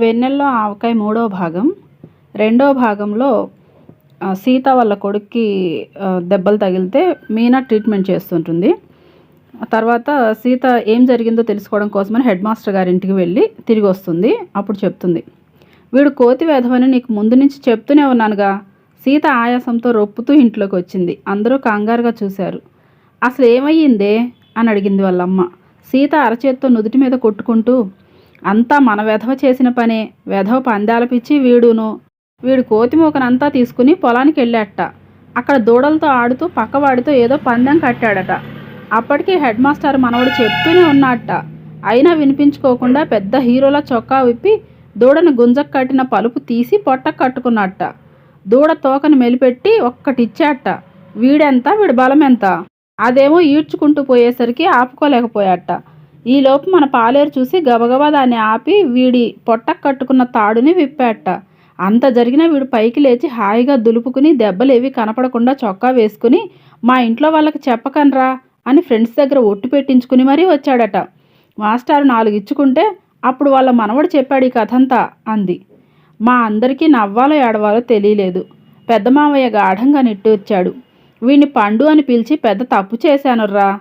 వెన్నెల్లో ఆవకాయ మూడో భాగం. రెండో భాగంలో సీత వాళ్ళ కొడుక్కి దెబ్బలు తగిలితే మీనా ట్రీట్మెంట్ చేస్తుంటుంది. తర్వాత సీత ఏం జరిగిందో తెలుసుకోవడం కోసమని హెడ్ మాస్టర్ గారి ఇంటికి వెళ్ళి తిరిగి వస్తుంది. అప్పుడు చెప్తుంది వీడు కోతి వేధమని నీకు ముందు నుంచి చెప్తూనే ఉన్నానుగా. సీత ఆయాసంతో రొప్పుతూ ఇంట్లోకి వచ్చింది. అందరూ కంగారుగా చూశారు. అసలు ఏమయ్యిందే? అని అడిగింది వాళ్ళమ్మ. సీత అరచేత్తో నుదుటి మీద కొట్టుకుంటూ అంతా మన వెధవ చేసిన పనే. వెధవ పందాల పిచ్చి వీడును. వీడు కోతిమూకనంతా తీసుకుని పొలానికి వెళ్ళాట అక్కడ దూడలతో ఆడుతూ పక్కవాడితో ఏదో పందెం కట్టాడట. అప్పటికి హెడ్ మాస్టర్ మనవడు చెప్తూనే ఉన్నట్ట అయినా వినిపించుకోకుండా పెద్ద హీరోలా చొక్కా విప్పి దూడను గుంజకు కట్టిన పలుపు తీసి పొట్టకు కట్టుకున్నట్ట దూడ తోకను మెలిపెట్టి ఒక్కటిచ్చాట వీడెంత? వీడి బలం ఎంత అదేమో ఈడ్చుకుంటూ పోయేసరికి ఆపుకోలేకపోయాట ఈలోపు మన పాలేరు చూసి గబగబా దాన్ని ఆపి వీడి పొట్ట కట్టుకున్న తాడుని విప్పాట. అంత జరిగినా వీడు పైకి లేచి హాయిగా దులుపుకుని దెబ్బలేవి కనపడకుండా చొక్కా వేసుకుని మా ఇంట్లో వాళ్ళకి చెప్పకనరా అని ఫ్రెండ్స్ దగ్గర ఒట్టు పెట్టించుకుని మరీ వచ్చాడట. మాస్టారు నాలుగు ఇచ్చుకుంటే అప్పుడు వాళ్ళ మనవడు చెప్పాడు ఈ కథంతా అంది. మా అందరికీ నవ్వాలో ఏడవాలో తెలియలేదు. పెద్ద మామయ్య గాఢంగా నిట్టూర్చాడు. వీడిని పండు అని పిలిచి పెద్ద తప్పు చేశానుర్రా.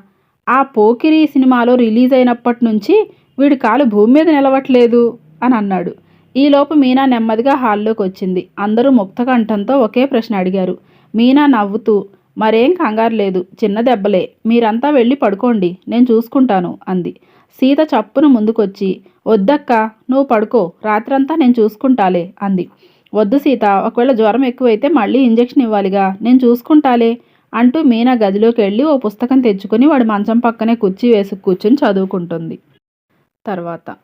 ఆ పోకిరి సినిమాలో రిలీజ్ అయినప్పటి నుంచి వీడి కాలు భూమి మీద నిలవట్లేదు అని అన్నాడు. ఈలోపు మీనా నెమ్మదిగా హాల్లోకి వచ్చింది. అందరూ ముక్త కంఠంతో ఒకే ప్రశ్న అడిగారు. మీనా నవ్వుతూ మరేం కంగారు లేదు చిన్న దెబ్బలే. మీరంతా వెళ్ళి పడుకోండి నేను చూసుకుంటాను అంది. సీత చప్పున ముందుకొచ్చి వద్దక్క నువ్వు పడుకో రాత్రంతా నేను చూసుకుంటాలే అంది. వద్దు సీత ఒకవేళ జ్వరం ఎక్కువైతే మళ్ళీ ఇంజెక్షన్ ఇవ్వాలిగా నేను చూసుకుంటాలే అంటూ మీనా గదిలోకి వెళ్ళి ఓ పుస్తకం తెచ్చుకొని వాడి మంచం పక్కనే కుర్చీ వేసి కూర్చుని చదువుకుంటుంది. తర్వాత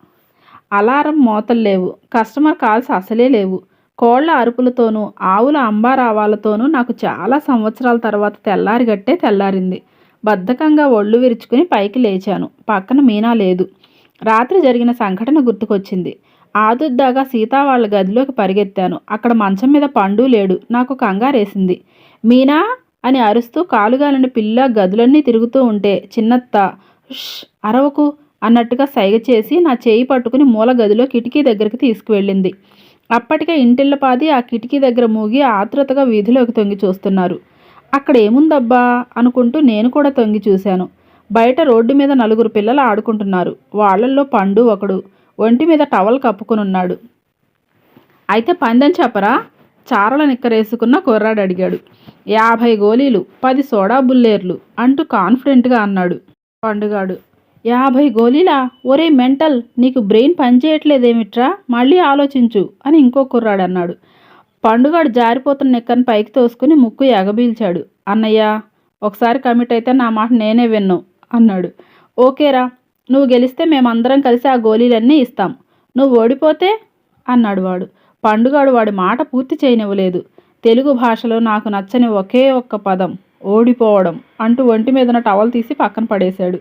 అలారం మోతలు లేవు. కస్టమర్ కాల్స్ అసలే లేవు. కోళ్ళ అరుపులతోనూ ఆవుల అంబారావాలతోనూ నాకు చాలా సంవత్సరాల తర్వాత తెల్లారిగట్టే తెల్లారింది. బద్ధకంగా ఒళ్ళు విరుచుకుని పైకి లేచాను. పక్కన మీనా లేదు. రాత్రి జరిగిన సంఘటన గుర్తుకొచ్చింది. ఆదుద్దాగా సీతా వాళ్ళ గదిలోకి పరిగెత్తాను. అక్కడ మంచం మీద పండు లేడు. నాకు కంగారేసింది. మీనా? అని అరుస్తూ కాలుగాలిన పిల్ల గదులన్నీ తిరుగుతూ ఉంటే చిన్నత్త "ఉష్, అరవకు అన్నట్టుగా సైగ చేసి నా చేయి పట్టుకుని మూల గదిలో కిటికీ దగ్గరికి తీసుకువెళ్ళింది. అప్పటికే ఇంటిళ్ళపాది ఆ కిటికీ దగ్గర మూగి ఆతృతగా వీధిలోకి తొంగి చూస్తున్నారు. అక్కడ ఏముందబ్బా? అనుకుంటూ నేను కూడా తొంగి చూశాను. బయట రోడ్డు మీద నలుగురు పిల్లలు ఆడుకుంటున్నారు. వాళ్ళల్లో పండు ఒకడు. ఒంటి మీద టవల్ కప్పుకునున్నాడు. అయితే పందెం చెప్పరా చారల నిక్కరేసుకున్న కుర్రాడు అడిగాడు యాభై గోళీలు పది సోడా బుల్లేర్లు అంటూ కాన్ఫిడెంట్గా అన్నాడు. పండుగాడు. యాభై గోళీలా? ఒరే మెంటల్ నీకు బ్రెయిన్ పనిచేయట్లేదేమిట్రా? మళ్ళీ ఆలోచించు అని ఇంకో కుర్రాడు అన్నాడు. పండుగాడు జారిపోతున్న నిక్కని పైకి తోసుకుని ముక్కు ఎగబీల్చాడు. అన్నయ్య ఒకసారి కమిట్ అయితే నా మాట నేనే విన్ను అన్నాడు. ఓకేరా నువ్వు గెలిస్తే మేమందరం కలిసి ఆ గోళీలన్నీ ఇస్తాం. నువ్వు ఓడిపోతే? అన్నాడు వాడు. పండుగాడు వాడి మాట పూర్తి చేయనివ్వలేదు. తెలుగు భాషలో నాకు నచ్చని ఒకే ఒక్క పదం ఓడిపోవడం అంటూ ఒంటి మీదన టవల్ తీసి పక్కన పడేశాడు.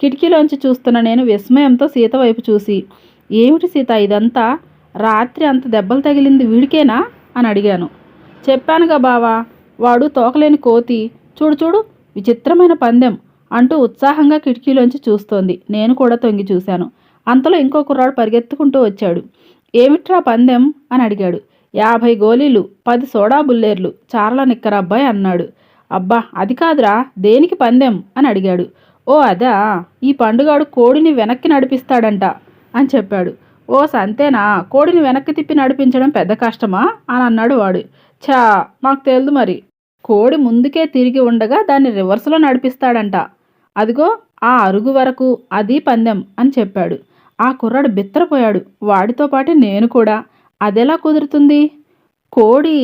కిటికీలోంచి చూస్తున్న నేను విస్మయంతో సీత వైపు చూసి ఏమిటి సీత ఇదంతా? రాత్రి అంత దెబ్బలు తగిలింది వీడికేనా? అని అడిగాను. చెప్పానుగా బావా వాడు తోకలేని కోతి. చూడు చూడు విచిత్రమైన పందెం అంటూ ఉత్సాహంగా కిటికీలోంచి చూస్తోంది. నేను కూడా తొంగి చూశాను. అంతలో ఇంకో కుర్రాడు పరిగెత్తుకుంటూ వచ్చాడు. ఏమిట్రా పందెం? అని అడిగాడు. యాభై గోళీలు పది సోడా బుల్లేర్లు చార్ల నిక్కరబ్బాయి అన్నాడు. అబ్బా అది కాదురా దేనికి పందెం? అని అడిగాడు. ఓ అదా ఈ పండుగాడు కోడిని వెనక్కి నడిపిస్తాడంట అని చెప్పాడు. ఓ సంతేనా కోడిని వెనక్కి తిప్పి నడిపించడం పెద్ద కష్టమా? అని అన్నాడు వాడు. ఛా మాకు తెలియదు మరి. కోడి ముందుకే తిరిగి ఉండగా దాన్ని రివర్స్లో నడిపిస్తాడంట. అదిగో ఆ అరుగు వరకు అది పందెం అని చెప్పాడు. ఆ కుర్రాడు బిత్తరపోయాడు. వాడితో పాటు నేను కూడా. అదెలా కుదురుతుంది? కోడి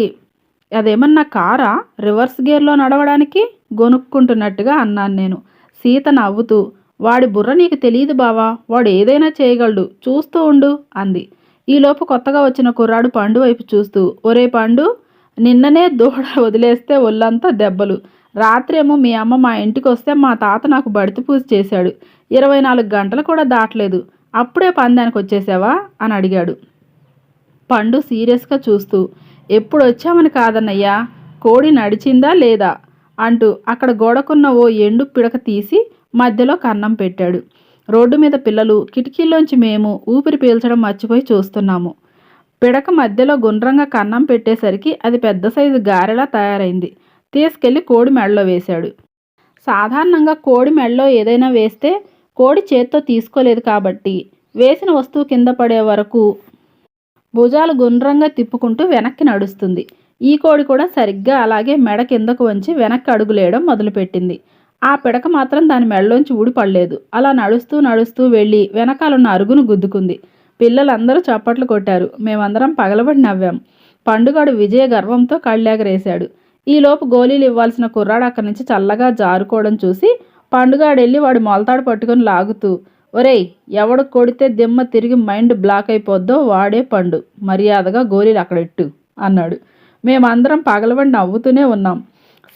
అదేమన్నా కారా రివర్స్ గేర్లో నడవడానికి? గొనుక్కుంటున్నట్టుగా అన్నాను నేను. సీత నవ్వుతూ వాడి బుర్ర నీకు తెలియదు బావా వాడు ఏదైనా చేయగలడు చూస్తూ ఉండు అంది. ఈలోపు కొత్తగా వచ్చిన కుర్రాడు పండు వైపు చూస్తూ ఒరే పండు నిన్ననే దూడ వదిలేస్తే ఒళ్ళంతా దెబ్బలు. రాత్రేమో మీ అమ్మ మా ఇంటికి వస్తే మా తాత నాకు బడితి పూజ చేశాడు. ఇరవై నాలుగు గంటలు కూడా దాటలేదు. అప్పుడే పందానికి వచ్చేసావా అని అడిగాడు. పండు సీరియస్గా చూస్తూ ఎప్పుడు వచ్చామని కాదన్నయ్యా? కోడి నడిచిందా లేదా? అంటూ అక్కడ గోడకున్న ఓ ఎండు పిడక తీసి మధ్యలో కన్నం పెట్టాడు. రోడ్డు మీద పిల్లలు కిటికీల్లోంచి మేము ఊపిరి పీల్చడం మర్చిపోయి చూస్తున్నాము. పిడక మధ్యలో గుండ్రంగా కన్నం పెట్టేసరికి అది పెద్ద సైజు గారెలా తయారైంది. తీసుకెళ్ళి కోడి మెడలో వేశాడు. సాధారణంగా కోడి మెడలో ఏదైనా వేస్తే కోడి చేత్తో తీసుకోలేదు కాబట్టి వేసిన వస్తువు కింద పడే వరకు భుజాలు గుండ్రంగా తిప్పుకుంటూ వెనక్కి నడుస్తుంది. ఈ కోడి కూడా సరిగ్గా అలాగే మెడ కిందకు వంచి వెనక్కి అడుగులేయడం మొదలుపెట్టింది. ఆ పిడక మాత్రం దాని మెడలోంచి ఊడిపడలేదు. అలా నడుస్తూ నడుస్తూ వెళ్ళి వెనకాలన్న అరుగును గుద్దుకుంది. పిల్లలందరూ చప్పట్లు కొట్టారు. మేమందరం పగలబడి నవ్వాం. పండుగాడు విజయ గర్వంతో కళ్ళేగరేశాడు. ఈలోపు గోళీలు ఇవ్వాల్సిన కుర్రాడు అక్కడి నుంచి చల్లగా జారుకోవడం చూసి పండుగాడెళ్ళి వాడు మొలతాడు పట్టుకొని లాగుతూ ఒరేయ్ ఎవడు కొడితే దిమ్మ తిరిగి మైండ్ బ్లాక్ అయిపోద్దో వాడే పండు. మర్యాదగా గోళీలు అక్కడెట్టు అన్నాడు. మేమందరం పగలబడి నవ్వుతూనే ఉన్నాం.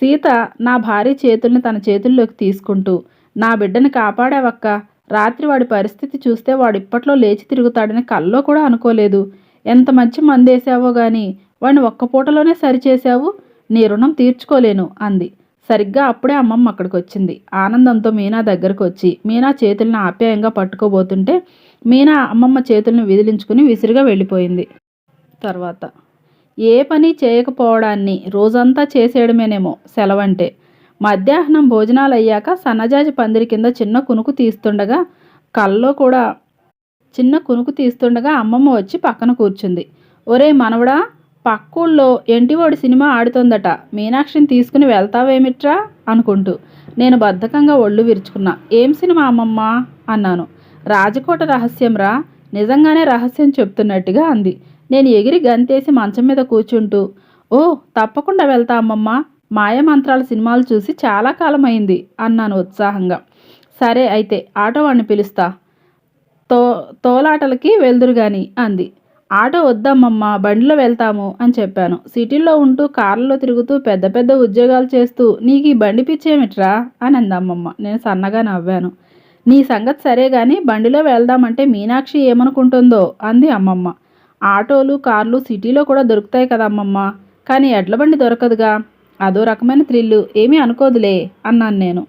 సీత నా భార్య చేతుల్ని తన చేతుల్లోకి తీసుకుంటూ నా బిడ్డని కాపాడావక్క. రాత్రి వాడి పరిస్థితి చూస్తే వాడు ఇప్పట్లో లేచి తిరుగుతాడని కల్లో కూడా అనుకోలేదు. ఎంత మంచి మందేసావో గాని వాడిని ఒక్క పూటలోనే సరిచేశావు. నీ రుణం తీర్చుకోలేను అంది. సరిగ్గా అప్పుడే అమ్మమ్మ అక్కడికి వచ్చింది. ఆనందంతో మీనా దగ్గరకు వచ్చి మీనా చేతులను ఆప్యాయంగా పట్టుకోబోతుంటే మీనా అమ్మమ్మ చేతులను విదిలించుకుని విసిరిగా వెళ్ళిపోయింది. తర్వాత ఏ పని చేయకపోవడాన్ని రోజంతా చేసేయడమేనేమో సెలవంటే మధ్యాహ్నం భోజనాలు అయ్యాక సన్నజాజి పందిరి కింద చిన్న కునుకు తీస్తుండగా కల్లో కూడా చిన్న కునుకు తీస్తుండగా అమ్మమ్మ వచ్చి పక్కన కూర్చుంది. ఒరే మనవడా పక్కూళ్ళో ఎంటివాడి సినిమా ఆడుతోందట. మీనాక్షిని తీసుకుని వెళ్తావేమిట్రా? అనుకుంటూ. నేను బద్ధకంగా ఒళ్ళు విరుచుకున్నా. ఏం సినిమా అమ్మమ్మ? అన్నాను. రాజకోట రహస్యంరా? నిజంగానే రహస్యం చెప్తున్నట్టుగా అంది. నేను ఎగిరి గంతేసి మంచం మీద కూర్చుంటూ ఓ తప్పకుండా వెళ్తా అమ్మమ్మ. మాయమంత్రాల సినిమాలు చూసి చాలా కాలం అయింది అన్నాను ఉత్సాహంగా. సరే అయితే ఆటో పిలుస్తా. తో తోలాటలకి వెళ్దురు గాని అంది. ఆటో వద్దామమ్మా బండిలో వెళ్తాము అని చెప్పాను. సిటీలో ఉంటూ కార్లలో తిరుగుతూ పెద్ద పెద్ద ఉద్యోగాలు చేస్తూ నీకు ఈ బండి పిచ్చేమిట్రా అని అందమ్మమ్మ. నేను సన్నగా నవ్వాను. నీ సంగతి సరే కానీ బండిలో వెళ్దామంటే మీనాక్షి ఏమనుకుంటుందో అంది అమ్మమ్మ. ఆటోలు కార్లు సిటీలో కూడా దొరుకుతాయి కదా అమ్మమ్మ. కానీ ఎడ్ల బండి దొరకదుగా. అదో రకమైన థ్రిల్లు. ఏమీ అనుకోదులే అన్నాను నేను.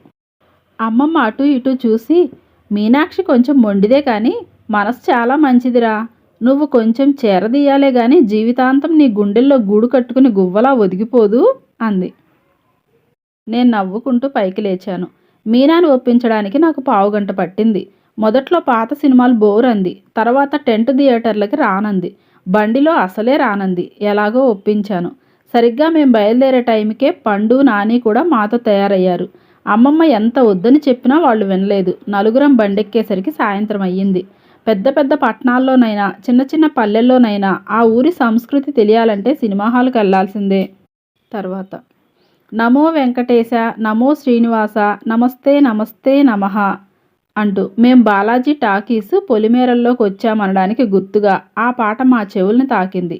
అమ్మమ్మ అటు ఇటు చూసి మీనాక్షి కొంచెం మొండిదే కానీ మనసు చాలా మంచిదిరా. నువ్వు కొంచెం చేరదీయాలే గాని జీవితాంతం నీ గుండెల్లో గూడు కట్టుకుని గువ్వలా ఒదిగిపోదు అంది. నేను నవ్వుకుంటూ పైకి లేచాను. మీనాను ఒప్పించడానికి నాకు పావుగంట పట్టింది. మొదట్లో పాత సినిమాలు బోర్ అంది. తర్వాత టెంట్ థియేటర్లకి రానంది. బండిలో అసలే రానంది. ఎలాగో ఒప్పించాను. సరిగ్గా మేము బయలుదేరే టైంకే పండు నాని కూడా మాతో తయారయ్యారు. అమ్మమ్మ ఎంత వద్దని చెప్పినా వాళ్ళు వినలేదు. నలుగురం బండెక్కేసరికి సాయంత్రం అయ్యింది. పెద్ద పెద్ద పట్టణాల్లోనైనా చిన్న చిన్న పల్లెల్లోనైనా ఆ ఊరి సంస్కృతి తెలియాలంటే సినిమా హాల్కి వెళ్ళాల్సిందే. తర్వాత నమో వెంకటేశ నమో శ్రీనివాస నమస్తే నమస్తే నమః అంటూ మేం బాలాజీ టాకీస్ పొలిమేరల్లోకి వచ్చామనడానికి గుర్తుగా ఆ పాట మా చెవుల్ని తాకింది.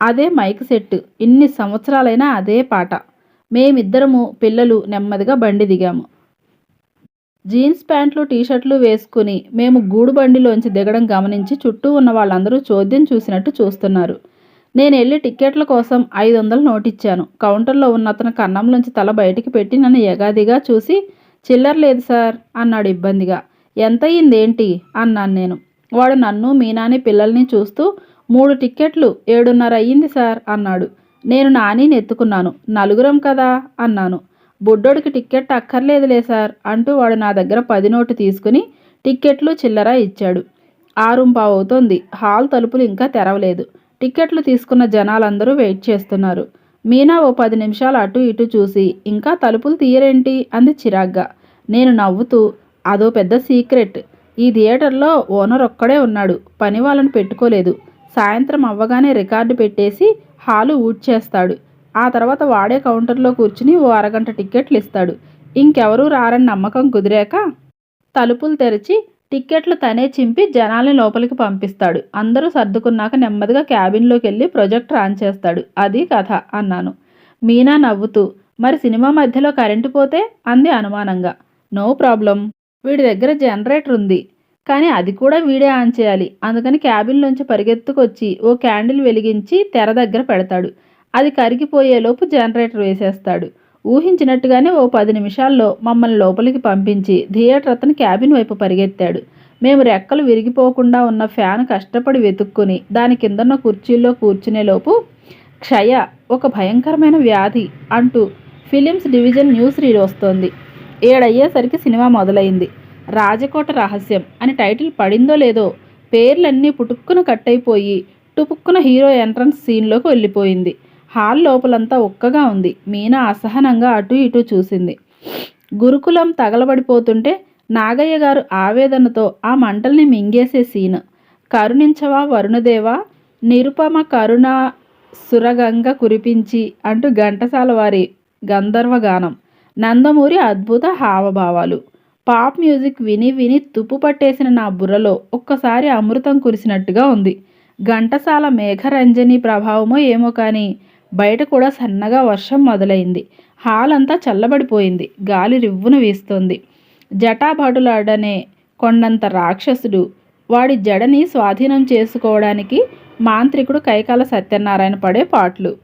అదే మైక్ సెట్ ఇన్ని సంవత్సరాలైనా అదే పాట. మేమిద్దరము పిల్లలు నెమ్మదిగా బండి దిగాము. జీన్స్ ప్యాంట్లు టీషర్ట్లు వేసుకుని మేము గూడు బండిలోంచి దిగడం గమనించి చుట్టూ ఉన్న వాళ్ళందరూ చోద్యం చూసినట్టు చూస్తున్నారు. నేను వెళ్ళి టిక్కెట్ల కోసం ఐదు వందలు నోటిచ్చాను. కౌంటర్లో ఉన్న అతను కన్నంలోంచి తల బయటికి పెట్టి నన్ను ఎగాదిగా చూసి చిల్లర లేదు సార్ అన్నాడు ఇబ్బందిగా. ఎంత అయిందేంటి అన్నాను నేను. వాడు నన్ను మీనాని పిల్లల్ని చూస్తూ మూడు టిక్కెట్లు ఏడున్నర అయ్యింది సార్ అన్నాడు. నేను నానిని ఎత్తుకున్నాను. నలుగురం కదా అన్నాను. బుడ్డోడికి టిక్కెట్ అక్కర్లేదులే సార్ అంటూ వాడు నా దగ్గర పది నోటు తీసుకుని టిక్కెట్లు చిల్లర ఇచ్చాడు. ఆరుంపావు అవుతోంది హాల్ తలుపులు ఇంకా తెరవలేదు. టిక్కెట్లు తీసుకున్న జనాలందరూ వెయిట్ చేస్తున్నారు. మీనా ఓ పది నిమిషాలు అటు ఇటు చూసి ఇంకా తలుపులు తీయరేంటి? అంది చిరాగ్గా. నేను నవ్వుతూ అదో పెద్ద సీక్రెట్. ఈ థియేటర్లో ఓనర్ ఒక్కడే ఉన్నాడు. పని వాళ్ళని పెట్టుకోలేదు. సాయంత్రం అవ్వగానే రికార్డు పెట్టేసి హాలు ఊడ్చేస్తాడు. ఆ తర్వాత వాడే కౌంటర్లో కూర్చుని ఓ అరగంట టిక్కెట్లు ఇస్తాడు. ఇంకెవరూ రారని నమ్మకం కుదిరాక తలుపులు తెరిచి టిక్కెట్లు తనే చింపి జనాల్ని లోపలికి పంపిస్తాడు. అందరూ సర్దుకున్నాక నెమ్మదిగా క్యాబిన్లోకి వెళ్ళి ప్రొజెక్టర్ ఆన్ చేస్తాడు. అది కథ అన్నాను. మీనా నవ్వుతూ మరి సినిమా మధ్యలో కరెంటు పోతే? అంది అనుమానంగా. No problem. వీడి దగ్గర జనరేటర్ ఉంది. కానీ అది కూడా వీడే ఆన్ చేయాలి. అందుకని క్యాబిన్లోంచి పరిగెత్తుకొచ్చి ఓ క్యాండిల్ వెలిగించి తెర దగ్గర పెడతాడు. అది కరిగిపోయేలోపు జనరేటర్ వేసేస్తాడు. ఊహించినట్టుగానే ఓ పది నిమిషాల్లో మమ్మల్ని లోపలికి పంపించి థియేటర్ అతను క్యాబిన్ వైపు పరిగెత్తాడు. మేము రెక్కలు విరిగిపోకుండా ఉన్న ఫ్యాన్ కష్టపడి వెతుక్కుని దాని కిందన్న కుర్చీల్లో కూర్చునేలోపు క్షయ ఒక భయంకరమైన వ్యాధి అంటూ ఫిలిమ్స్ డివిజన్ న్యూస్ రీడ్ వస్తోంది. ఏడయ్యేసరికి సినిమా మొదలైంది. రాజకోట రహస్యం అని టైటిల్ పడిందో లేదో పేర్లన్నీ పుటుక్కున కట్టయిపోయి టుపుక్కున హీరో ఎంట్రన్స్ సీన్లోకి వెళ్ళిపోయింది. హాల్ లోపలంతా ఉక్కగా ఉంది. మీనా అసహనంగా అటు ఇటు చూసింది. గురుకులం తగలబడిపోతుంటే నాగయ్య గారు ఆవేదనతో ఆ మంటల్ని మింగేసే సీన్. కరుణించవా వరుణదేవా? నిరుపమ కరుణ సురగంగ కురిపించి అంటూ ఘంటసాల వారి గంధర్వగానం. నందమూరి అద్భుత హావభావాలు. పాప్ మ్యూజిక్ విని విని తుప్పు పట్టేసిన నా బుర్రలో ఒక్కసారి అమృతం కురిసినట్టుగా ఉంది. ఘంటసాల మేఘరంజని ప్రభావమో ఏమో కానీ బయట కూడా సన్నగా వర్షం మొదలైంది. హాల్ అంతా చల్లబడిపోయింది. గాలి రివ్వున వీస్తోంది. జటాభాటులాడనే కొండంత రాక్షసుడు వాడి జడని స్వాధీనం చేసుకోవడానికి మాంత్రికుడు కైకాల సత్యనారాయణ పడే పాటలు.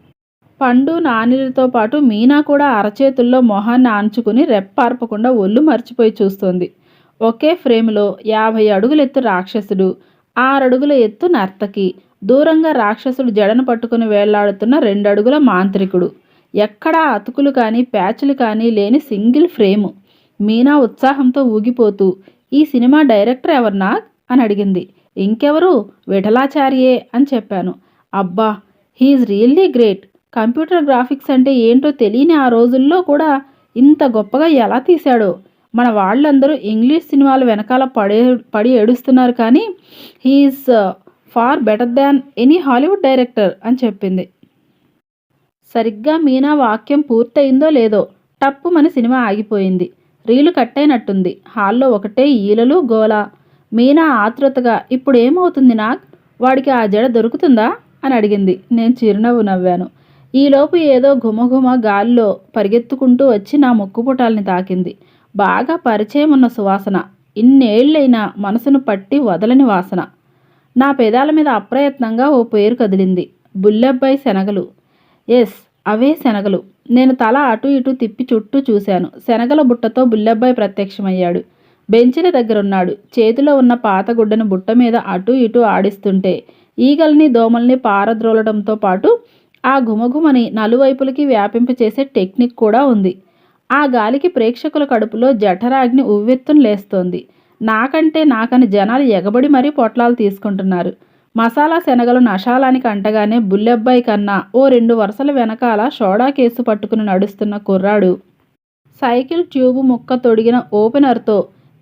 పండు నానిలతో పాటు మీనా కూడా అరచేతుల్లో మొహాన్ని ఆంచుకుని రెప్పార్పకుండా ఒళ్ళు మర్చిపోయి చూస్తోంది. ఒకే ఫ్రేమ్లో యాభై అడుగులెత్తు రాక్షసుడు ఆరడుగుల ఎత్తు నర్తకి దూరంగా రాక్షసుడు జడను పట్టుకుని వేళ్ళాడుతున్న రెండడుగుల మాంత్రికుడు. ఎక్కడా అతుకులు కానీ ప్యాచ్లు కానీ లేని సింగిల్ ఫ్రేము. మీనా ఉత్సాహంతో ఊగిపోతూ ఈ సినిమా డైరెక్టర్ ఎవర్నా అని అడిగింది. ఇంకెవరు? విఠలాచార్యే అని చెప్పాను. అబ్బా he's really great. Computer graphics అంటే ఏంటో తెలియని ఆ రోజుల్లో కూడా ఇంత గొప్పగా ఎలా తీశాడో. మన వాళ్ళందరూ ఇంగ్లీష్ సినిమాలు వెనకాల పడే పడి ఏడుస్తున్నారు కానీ he's far better than any Hollywood director అని చెప్పింది. సరిగ్గా మీనా వాక్యం పూర్తయిందో లేదో టప్పు మన సినిమా ఆగిపోయింది. రీలు కట్టైనట్టుంది హాల్లో ఒకటే ఈలలు గోల. మీనా ఆతృతగా ఇప్పుడు ఏమవుతుంది నాక్ వాడికి ఆ జడ దొరుకుతుందా? అని అడిగింది. నేను చిరునవ్వు నవ్వాను. ఈలోపు ఏదో ఘుమఘుమ గాల్లో పరిగెత్తుకుంటూ వచ్చి నా ముక్కుపుటాల్ని తాకింది. బాగా పరిచయం ఉన్న సువాసన. ఇన్నేళ్ళైనా మనసును పట్టి వదలని వాసన. నా పెదాల మీద అప్రయత్నంగా ఓ పేరు కదిలింది. బుల్లెబ్బాయి శనగలు. ఎస్ అవే శనగలు. నేను తల అటు ఇటు తిప్పి చుట్టూ చూశాను. శనగల బుట్టతో బుల్లెబ్బాయి ప్రత్యక్షమయ్యాడు. బెంచిన దగ్గరున్నాడు. చేతిలో ఉన్న పాత గుడ్డను బుట్ట మీద అటు ఇటు ఆడిస్తుంటే ఈగల్ని దోమల్ని పారద్రోలడంతో పాటు ఆ ఘుమఘుమని నలువైపులకి వ్యాపింపచేసే టెక్నిక్ కూడా ఉంది. ఆ గాలికి ప్రేక్షకుల కడుపులో జఠరాగ్ని ఉవ్వెత్తున లేస్తోంది. నాకంటే నాకని జనాలు ఎగబడి మరీ పొట్లాలు తీసుకుంటున్నారు. మసాలా శనగలు నషాలానికి అంటగానే బుల్లెబ్బాయి కన్నా ఓ రెండు వరుసల వెనకాల సోడా కేసు పట్టుకుని నడుస్తున్న కుర్రాడు. సైకిల్ ట్యూబు ముక్క తొడిగిన ఓపెనర్తో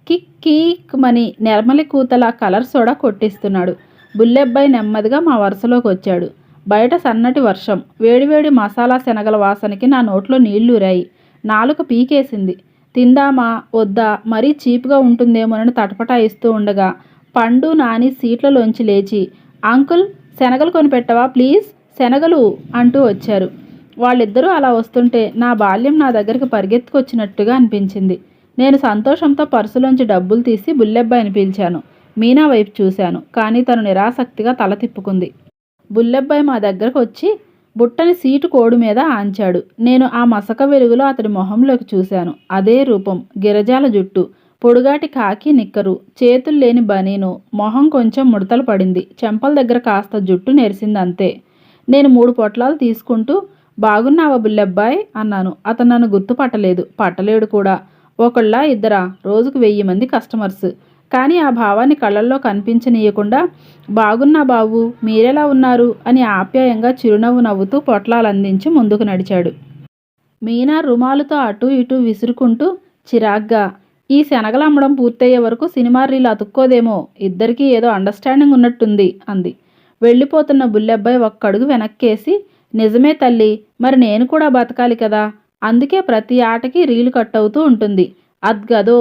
కిక్ కీక్ మని నెర్మలి కూతల కలర్ సోడా కొట్టిస్తున్నాడు. బుల్లెబ్బాయి నెమ్మదిగా మా వరుసలోకి వచ్చాడు. బయట సన్నటి వర్షం. వేడివేడి మసాలా శనగల వాసనకి నా నోట్లో నీళ్ళూరాయి నాలుక పీకేసింది. తిందామా వద్దా మరీ చీప్గా ఉంటుందేమోనని తటపటాయిస్తూ ఉండగా పండు నాని సీట్లలోంచి లేచి అంకుల్ శనగలు కొనిపెట్టవా ప్లీజ్ శనగలు అంటూ వచ్చారు. వాళ్ళిద్దరూ అలా వస్తుంటే నా బాల్యం నా దగ్గరికి పరిగెత్తుకొచ్చినట్టుగా అనిపించింది. నేను సంతోషంతో పర్సులోంచి డబ్బులు తీసి బుల్లెబ్బాయిని పిలిచాను. మీనా వైపు చూశాను కానీ తను నిరాసక్తిగా తల తిప్పుకుంది. బుల్లెబ్బాయి మా దగ్గరకు వచ్చి బుట్టని సీటు కోడు మీద ఆంచాడు. నేను ఆ మసక వెలుగులో అతడి మొహంలోకి చూశాను. అదే రూపం గిరజాల జుట్టు పొడుగాటి కాకి నిక్కరు చేతులు లేని బనీను మొహం కొంచెం ముడతలు పడింది. చెంపల దగ్గర కాస్త జుట్టు నెరిసింది అంతే నేను మూడు పొట్లాలు తీసుకుంటూ బాగున్నావా బుల్లబ్బాయ్? అన్నాను. అతను నన్ను గుర్తుపట్టలేదు. పట్టలేడు కూడా. ఒకళ్ళ ఇద్దరా? రోజుకు వెయ్యి మంది కస్టమర్స్. కానీ ఆ భావాన్ని కళ్ళల్లో కనిపించనీయకుండా బాగున్నా బాబు మీరెలా ఉన్నారు? అని ఆప్యాయంగా చిరునవ్వు నవ్వుతూ పొట్లాలు అందించి ముందుకు నడిచాడు. మీనా రుమాలుతో అటు ఇటు విసురుకుంటూ చిరాగ్గా ఈ శనగలమ్మడం పూర్తయ్యే వరకు సినిమా రీల్ అతుక్కోదేమో ఇద్దరికీ ఏదో అండర్స్టాండింగ్ ఉన్నట్టుంది అంది. వెళ్ళిపోతున్న బుల్లెబ్బాయి ఒక్కడుగు వెనక్కేసి నిజమే తల్లి మరి నేను కూడా బతకాలి కదా? అందుకే ప్రతి ఆటకి రీలు కట్ అవుతూ ఉంటుంది. అద్గదో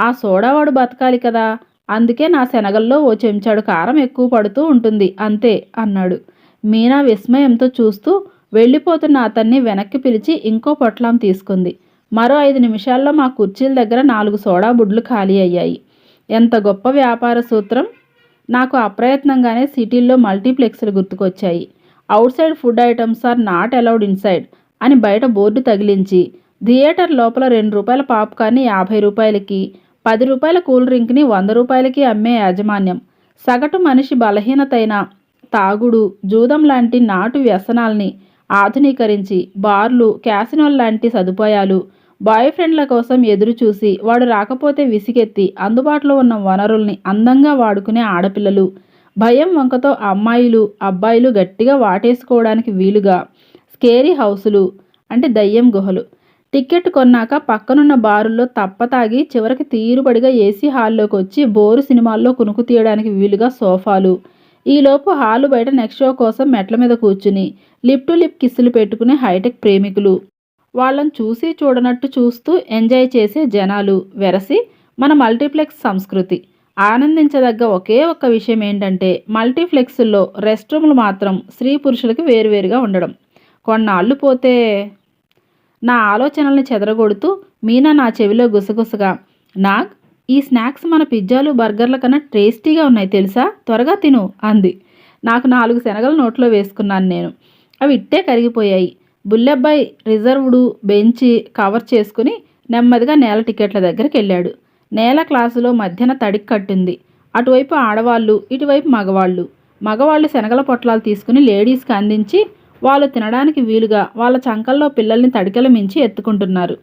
ఆ సోడావాడు బతకాలి కదా. అందుకే నా శనగల్లో ఓ చెంచాడు కారం ఎక్కువ పడుతూ ఉంటుంది అంతే అన్నాడు. మీనా విస్మయంతో చూస్తూ వెళ్ళిపోతున్న అతన్ని వెనక్కి పిలిచి ఇంకో పొట్లం తీసుకుంది. మరో ఐదు నిమిషాల్లో మా కుర్చీల దగ్గర నాలుగు సోడా బుడ్లు ఖాళీ అయ్యాయి. ఎంత గొప్ప వ్యాపార సూత్రం! నాకు అప్రయత్నంగానే సిటీల్లో మల్టీప్లెక్స్లు గుర్తుకొచ్చాయి. Outside food items are not allowed inside అని బయట బోర్డు తగిలించి థియేటర్ లోపల రెండు రూపాయల పాప్కార్న్ యాభై రూపాయలకి పది రూపాయల కూల్ డ్రింక్ని వంద రూపాయలకి అమ్మే యాజమాన్యం. సగటు మనిషి బలహీనతైన తాగుడు జూదం లాంటి నాటు వ్యసనాల్ని ఆధునీకరించి బార్లు క్యాసినోల్ లాంటి సదుపాయాలు బాయ్ ఫ్రెండ్ల కోసం ఎదురుచూసి వాడు రాకపోతే విసిగెత్తి అందుబాటులో ఉన్న వనరుల్ని అందంగా వాడుకునే ఆడపిల్లలు. భయం వంకతో అమ్మాయిలు అబ్బాయిలు గట్టిగా వాటేసుకోవడానికి వీలుగా స్కేరీ హౌసులు అంటే దయ్యం గుహలు. టికెట్ కొన్నాక పక్కనున్న బారుల్లో తప్పతాగి చివరికి తీరుబడిగా ఏసీ హాల్లోకి వచ్చి బోరు సినిమాల్లో కునుకు తీయడానికి వీలుగా సోఫాలు. ఈలోపు హాలు బయట నెక్స్ట్ షో కోసం మెట్ల మీద కూర్చుని లిప్ టు లిప్ కిస్సులు పెట్టుకునే హైటెక్ ప్రేమికులు. వాళ్ళని చూసి చూడనట్టు చూస్తూ ఎంజాయ్ చేసే జనాలు. వెరసి మన మల్టీప్లెక్స్ సంస్కృతి. ఆనందించదగ్గ ఒకే ఒక్క విషయం ఏంటంటే మల్టీప్లెక్స్ల్లో రెస్ట్ రూమ్లు మాత్రం స్త్రీ పురుషులకి వేరువేరుగా ఉండడం. కొన్నాళ్ళు పోతే నా ఆలోచనల్ని చెదరగొడుతూ మీనా నా చెవిలో గుసగుసగా నాగ్ ఈ స్నాక్స్ మన పిజ్జాలు బర్గర్ల కన్నా టేస్టీగా ఉన్నాయి తెలుసా? త్వరగా తిను అంది. నాకు నాలుగు శనగలు నోట్లో వేసుకున్నాను నేను. అవి ఇట్టే కరిగిపోయాయి. బుల్లెబ్బాయి రిజర్వ్డు బెంచి కవర్ చేసుకుని నెమ్మదిగా నేల టికెట్ల దగ్గరికి వెళ్ళాడు. నేల క్లాసులో మధ్యన తడికి కట్టింది. అటువైపు ఆడవాళ్ళు ఇటువైపు మగవాళ్ళు. మగవాళ్ళు శనగల పొట్లాలు తీసుకుని లేడీస్కి అందించి వాళ్ళు తినడానికి వీలుగా వాళ్ళ చంకల్లో పిల్లల్ని తడికెల మించి ఎత్తుకుంటున్నారు.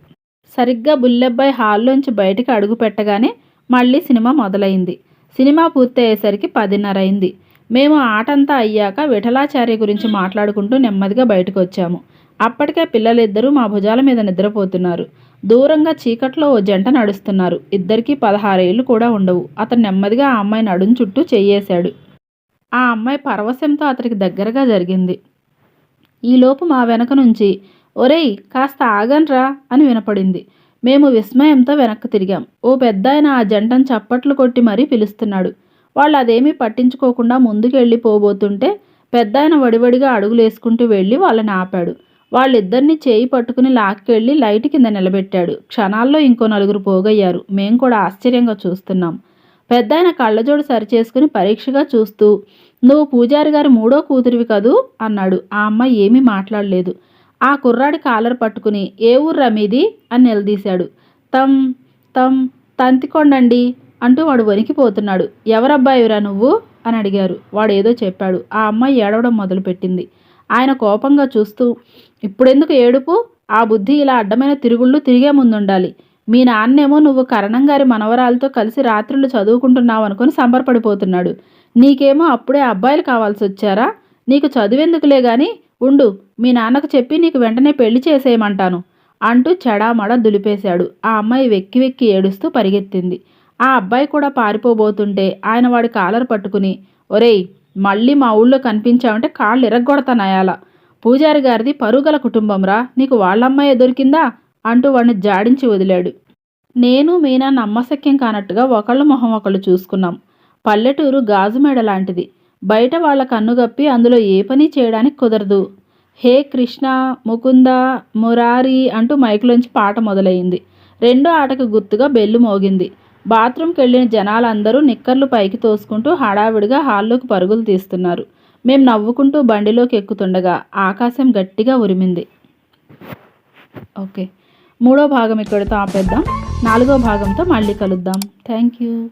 సరిగ్గా బుల్లెబ్బాయి హాల్లోంచి బయటికి అడుగు పెట్టగానే మళ్ళీ సినిమా మొదలైంది. సినిమా పూర్తయ్యేసరికి పదిన్నర అయింది మేము ఆటంతా అయ్యాక విఠలాచార్య గురించి మాట్లాడుకుంటూ నెమ్మదిగా బయటకు వచ్చాము అప్పటికే పిల్లలిద్దరూ మా భుజాల మీద నిద్రపోతున్నారు. దూరంగా చీకట్లో ఓ జంట నడుస్తున్నారు. ఇద్దరికీ పదహారేళ్ళు కూడా ఉండవు. అతను నెమ్మదిగా ఆ అమ్మాయి నడుం చుట్టూ చెయ్యేశాడు ఆ అమ్మాయి పరవశంతో అతనికి దగ్గరగా జరిగింది. ఈలోపు మా వెనక నుంచి ఒరేయ్ కాస్త ఆగన్రా అని వినపడింది. మేము విస్మయంతో వెనక్కి తిరిగాం. ఓ పెద్దాయన ఆ జంటను చప్పట్లు కొట్టి మరీ పిలుస్తున్నాడు. వాళ్ళు అదేమీ పట్టించుకోకుండా ముందుకెళ్ళి పోబోతుంటే పెద్దాయన వడివడిగా అడుగులేసుకుంటూ వెళ్ళి వాళ్ళని ఆపాడు. వాళ్ళిద్దరిని చేయి పట్టుకుని లాక్కెళ్ళి లైట్ కింద నిలబెట్టాడు. క్షణాల్లో ఇంకో నలుగురు పోగయ్యారు. మేం కూడా ఆశ్చర్యంగా చూస్తున్నాం. పెద్దాయన కళ్ళజోడు సరిచేసుకుని పరీక్షగా చూస్తూ నువ్వు పూజారి గారి మూడో కూతురివి కదూ? అన్నాడు. ఆ అమ్మాయి ఏమీ మాట్లాడలేదు. ఆ కుర్రాడి కాలర్ పట్టుకుని ఏ ఊర్రా మీది? అని నిలదీశాడు. తం తం తంతికొండండి అంటూ వాడు వణికిపోతున్నాడు ఎవరబ్బాయిరా నువ్వు? అని అడిగారు. వాడు ఏదో చెప్పాడు. ఆ అమ్మాయి ఏడవడం మొదలుపెట్టింది. ఆయన కోపంగా చూస్తూ ఇప్పుడెందుకు ఏడుపు? ఆ బుద్ధి ఇలా అడ్డమైన తిరుగుళ్ళు తిరిగే ముందుండాలి. మీ నాన్నేమో నువ్వు కరణం గారి మనవరాలతో కలిసి రాత్రులు చదువుకుంటున్నావు అనుకుని సంబరపడిపోతున్నాడు. నీకేమో అప్పుడే అబ్బాయిలు కావాల్సి వచ్చారా నీకు చదువెందుకులే గాని? ఉండు మీ నాన్నకు చెప్పి నీకు వెంటనే పెళ్ళి చేసేయమంటాను అంటూ చెడామడ దులిపేశాడు. ఆ అమ్మాయి వెక్కి వెక్కి ఏడుస్తూ పరిగెత్తింది. ఆ అబ్బాయి కూడా పారిపోబోతుంటే ఆయన వాడి కాలర్ పట్టుకుని ఒరేయ్ మళ్ళీ మా ఊళ్ళో కనిపించావంటే కాళ్ళు ఎరగొడతానయాల. పూజారి గారిది పరుగల కుటుంబంరా నీకు వాళ్ళమ్మాయే దొరికిందా? అంటూ వాడిని జాడించి వదిలాడు. నేను మీనా నమ్మశక్యం కానట్టుగా ఒకళ్ళ మొహం ఒకళ్ళు చూసుకున్నాం. పల్లెటూరు గాజుమేడ లాంటిది. బయట వాళ్ళ కన్నుగప్పి అందులో ఏ పని చేయడానికి కుదరదు. హే కృష్ణ ముకుంద మురారి అంటూ మైకులోంచి పాట మొదలైంది. రెండో ఆటకు గుర్తుగా బెల్లు మోగింది. బాత్రూంకి వెళ్ళిన జనాలందరూ నిక్కర్లు పైకి తోసుకుంటూ హడావిడిగా హాల్లోకి పరుగులు తీస్తున్నారు. మేం నవ్వుకుంటూ బండిలోకి ఎక్కుతుండగా ఆకాశం గట్టిగా ఉరిమింది. ఓకే. మూడో భాగం ఇక్కడితో ఆపేద్దాం. నాలుగో భాగంతో మళ్ళీ కలుద్దాం. Thank you.